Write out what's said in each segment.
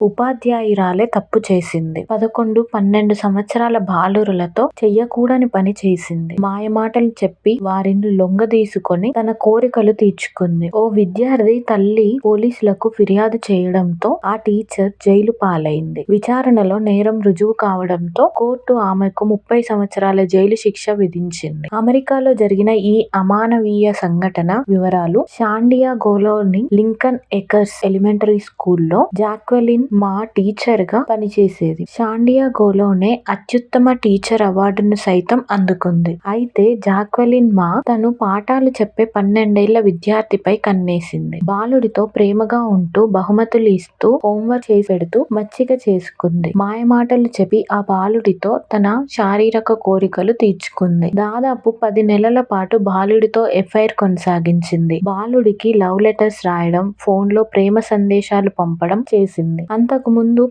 ఉపాధ్యాయురాలే తప్పు చేసింది. పదకొండు, పన్నెండు సంవత్సరాల బాలురులతో చెయ్యకూడని పని చేసింది. మాయమాటలు చెప్పి వారిని లొంగదీసుకొని తన కోరికలు తీర్చుకుంది. ఓ విద్యార్థి తల్లి పోలీసులకు ఫిర్యాదు చేయడంతో ఆ టీచర్ జైలు పాలైంది. విచారణలో నేరం రుజువు కావడంతో కోర్టు ఆమెకు ముప్పై సంవత్సరాల జైలు శిక్ష విధించింది. అమెరికాలో జరిగిన ఈ అమానవీయ సంఘటన వివరాలు శాన్డియాగోలోని లింకన్ ఎకర్స్ ఎలిమెంటరీ స్కూల్లో జాక్వెలిన్ మా టీచర్గా పనిచేసేది. శాన్డియాగోలోనే అత్యుత్తమ టీచర్ అవార్డును సైతం అందుకుంది. అయితే జాక్వెలిన్ మా తను పాఠాలు చెప్పే పన్నెండేళ్ళ విద్యార్థిపై కన్నేసింది. బాలుడితో ప్రేమగా ఉంటూ బహుమతులు ఇస్తూ హోంవర్క్ చేసిపెడుతూ మచ్చిక చేసుకుంది. మాయమాటలు చెప్పి ఆ బాలుడితో తన శారీరక కోరికలు తీర్చుకుంది. దాదాపు పది నెలల పాటు బాలుడితో ఎఫ్ఐఆర్ కొనసాగించింది. బాలుడికి లవ్ లెటర్స్ రాయడం, ఫోన్లో ప్రేమ సందేశాలు పంపడం చేసింది. అంతకు ముందు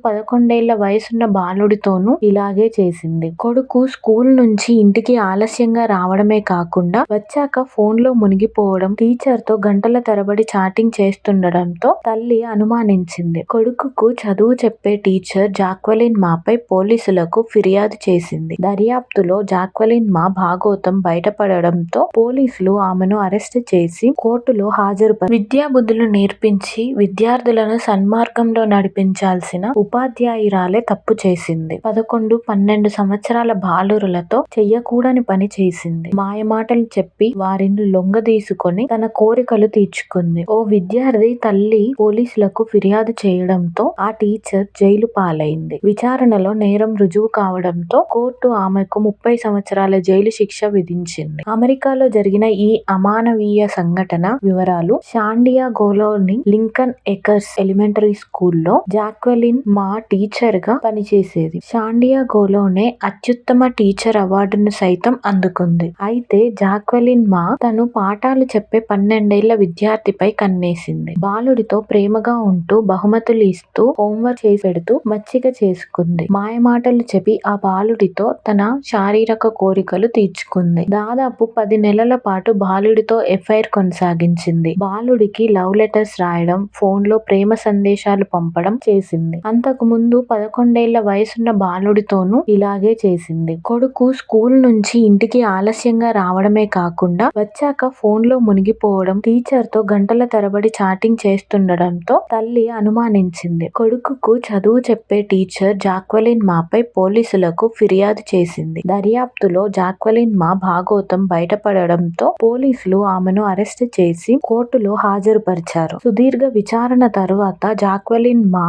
వయసున్న బాలుడితోనూ ఇలాగే చేసింది. కొడుకు స్కూల్ నుంచి ఇంటికి ఆలస్యంగా రావడమే కాకుండా వచ్చాక ఫోన్లో మునిగిపోవడం, టీచర్తో గంటల తరబడి చాటింగ్ చేస్తుండడంతో తల్లి అనుమానించింది. కొడుకుకు చదువు చెప్పే టీచర్ జాక్వలిన్ మాపై పోలీసులకు ఫిర్యాదు చేసింది. దర్యాప్తులో జాక్వలిన్ మా భాగోతం బయటపడడంతో పోలీసులు ఆమెను అరెస్ట్ చేసి కోర్టులో హాజరు విద్యాబుద్ధులు నేర్పించి విద్యార్థులను సన్మార్గంలో నడిపించి నడిపించాల్సిన ఉపాధ్యాయురాలే తప్పు చేసింది. పదకొండు, పన్నెండు సంవత్సరాల బాలురులతో చెయ్యకూడని పని చేసింది. మాయమాటలు చెప్పి వారిని లొంగదీసుకొని తన కోరికలు తీర్చుకుంది. ఓ విద్యార్థి తల్లి పోలీసులకు ఫిర్యాదు చేయడంతో ఆ టీచర్ జైలు పాలైంది. విచారణలో నేరం రుజువు కావడంతో కోర్టు ఆమెకు ముప్పై సంవత్సరాల జైలు శిక్ష విధించింది. అమెరికాలో జరిగిన ఈ అమానవీయ సంఘటన వివరాలు శాన్డియాగోలోని లింకన్ ఎకర్స్ ఎలిమెంటరీ స్కూల్లో జాక్వెలిన్ మా టీచర్గా పనిచేసేది. శాన్డియాగోలోనే అత్యుత్తమ టీచర్ అవార్డును సైతం అందుకుంది. అయితే జాక్వెలిన్ మా తను పాఠాలు చెప్పే పన్నెండేళ్ళ విద్యార్థిపై కన్నేసింది. బాలుడితో ప్రేమగా ఉంటూ బహుమతులు ఇస్తూ హోంవర్క్ చేసిపెడుతూ మచ్చిక చేసుకుంది. మాయమాటలు చెప్పి ఆ బాలుడితో తన శారీరక కోరికలు తీర్చుకుంది. దాదాపు పది నెలల పాటు బాలుడితో ఎఫ్ఐఆర్ కొనసాగించింది. బాలుడికి లవ్ లెటర్స్ రాయడం, ఫోన్లో ప్రేమ సందేశాలు పంపడం చేసింది. అంతకు ముందు పదకొండేళ్ళ వయసున్న బాలుడితోనూ ఇలాగే చేసింది. కొడుకు స్కూల్ నుంచి ఇంటికి ఆలస్యంగా రావడమే కాకుండా వచ్చాక ఫోన్లో మునిగిపోవడం, టీచర్తో గంటల తరబడి చాటింగ్ చేస్తుండడంతో తల్లి అనుమానించింది. కొడుకుకు చదువు చెప్పే టీచర్ జాక్వలిన్ మాపై పోలీసులకు ఫిర్యాదు చేసింది. దర్యాప్తులో జాక్వలిన్ మా భాగోతం బయటపడడంతో పోలీసులు ఆమెను అరెస్ట్ చేసి కోర్టులో హాజరుపరిచారు. సుదీర్ఘ విచారణ తరువాత జాక్వలిన్ మా